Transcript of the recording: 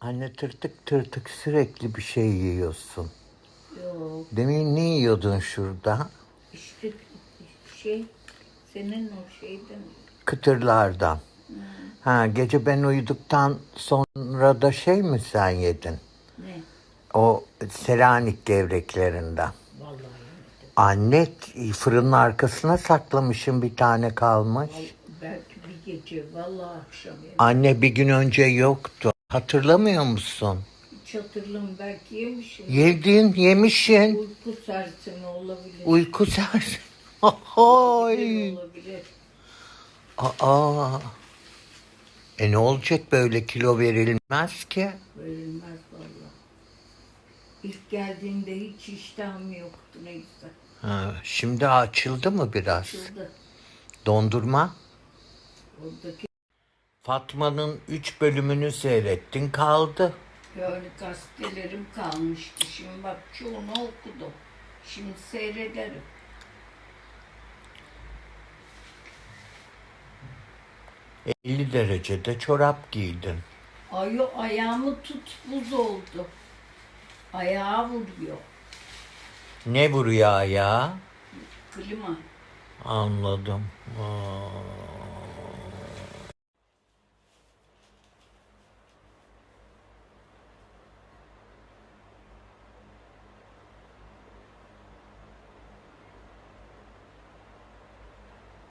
Anne tırtık tırtık sürekli bir şey yiyorsun. Yok Demin ne yiyordun şurada? işte şey senin o şeyden Kıtırlardan. Ha gece ben uyuduktan sonra da şey mi sen yedin? ne? O seranik gevreklerinden. Vallahi. Anne fırının arkasına saklamışım bir tane kalmış. Belki bir gece vallahi akşam yemedim. Anne bir gün önce yoktu. Hatırlamıyor musun? Hiç hatırlamıyorum belki yemişim. Yedin, yemişin. Uyku sersemi olabilir. Uyku. Ahoy. olabilir. Aa. E ne olacak böyle kilo verilmez ki? Verilmez vallahi. İlk geldiğimde hiç iştahım yoktu neyse. Ha, şimdi açıldı mı biraz? Şurada Dondurma. oradaki Fatma'nın üç bölümünü seyrettin kaldı. böyle gazetelerim kalmıştı. Şimdi bak çoğunu okudum. Şimdi seyrederim. E, 50 derecede çorap giydin. Ayo ayağımı tut buz oldu. Ayağa vuruyor. Ne vuruyor ayağa? Klima. Anladım. Aa.